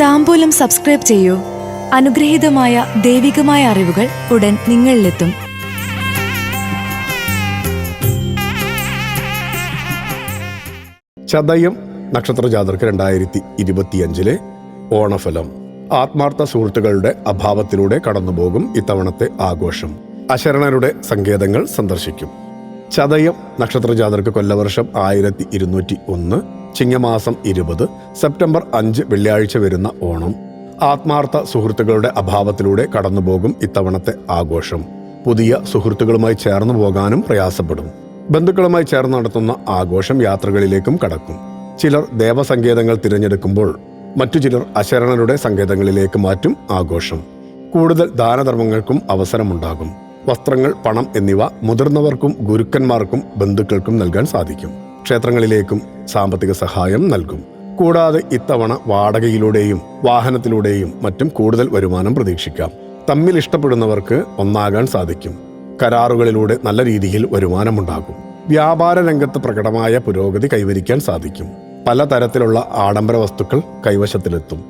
താമ്പൂലം subscribe ചെയ്യൂ. അനുഗ്രഹീതമായ ദൈവികമായ അറിവുകൾ ഉടൻ നിങ്ങളിലെത്തും. ചതയം നക്ഷത്ര ജാതർക്ക് രണ്ടായിരത്തി ഇരുപത്തിയഞ്ചിലെ ഓണഫലം. ആത്മാർത്ഥ സുഹൃത്തുക്കളുടെ അഭാവത്തിലൂടെ കടന്നുപോകും ഇത്തവണത്തെ ആഘോഷം. അശരണരുടെ സങ്കേതങ്ങൾ സന്ദർശിക്കും. ചതയം നക്ഷത്ര ജാതർക്ക് കൊല്ലവർഷം ആയിരത്തി ഇരുന്നൂറ്റി ഒന്ന് ചിങ്ങമാസം ഇരുപത് സെപ്റ്റംബർ അഞ്ച് വെള്ളിയാഴ്ച വരുന്ന ഓണം. ആത്മാർത്ഥ സുഹൃത്തുക്കളുടെ അഭാവത്തിലൂടെ കടന്നുപോകും ഇത്തവണത്തെ ആഘോഷം. പുതിയ സുഹൃത്തുക്കളുമായി ചേർന്നു പോകാനും പ്രയാസപ്പെടും. ബന്ധുക്കളുമായി ചേർന്ന് നടത്തുന്ന ആഘോഷം യാത്രകളിലേക്കും കടക്കും. ചിലർ ദേവസങ്കേതങ്ങൾ തിരഞ്ഞെടുക്കുമ്പോൾ മറ്റു ചിലർ അശരണരുടെ സങ്കേതങ്ങളിലേക്ക് മാറ്റും ആഘോഷം. കൂടുതൽ ദാനധർമ്മങ്ങൾക്കും അവസരമുണ്ടാകും. വസ്ത്രങ്ങൾ പണം എന്നിവ മുതിർന്നവർക്കും ഗുരുക്കന്മാർക്കും ബന്ധുക്കൾക്കും നൽകാൻ സാധിക്കും. ക്ഷേത്രങ്ങളിലേക്കും സാമ്പത്തിക സഹായം നൽകും. കൂടാതെ ഇത്തവണ വാടകയിലൂടെയും വാഹനത്തിലൂടെയും മറ്റും കൂടുതൽ വരുമാനം പ്രതീക്ഷിക്കാം. തമ്മിൽ ഇഷ്ടപ്പെടുന്നവർക്ക് ഒന്നാകാൻ സാധിക്കും. കരാറുകളിലൂടെ നല്ല രീതിയിൽ വരുമാനമുണ്ടാകും. വ്യാപാര രംഗത്ത് പ്രകടമായ പുരോഗതി കൈവരിക്കാൻ സാധിക്കും. പലതരത്തിലുള്ള ആഡംബര വസ്തുക്കൾ കൈവശത്തിലെത്തും.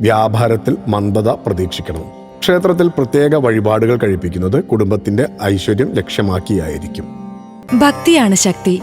വ്യാപാരത്തിൽ മന്ദത പ്രതീക്ഷിക്കണം. ക്ഷേത്രത്തിൽ പ്രത്യേക വഴിപാടുകൾ കഴിപ്പിക്കുന്നത് കുടുംബത്തിന്റെ ഐശ്വര്യം ലക്ഷ്യമാക്കിയായിരിക്കും. ഭക്തിയാണ് ശക്തി.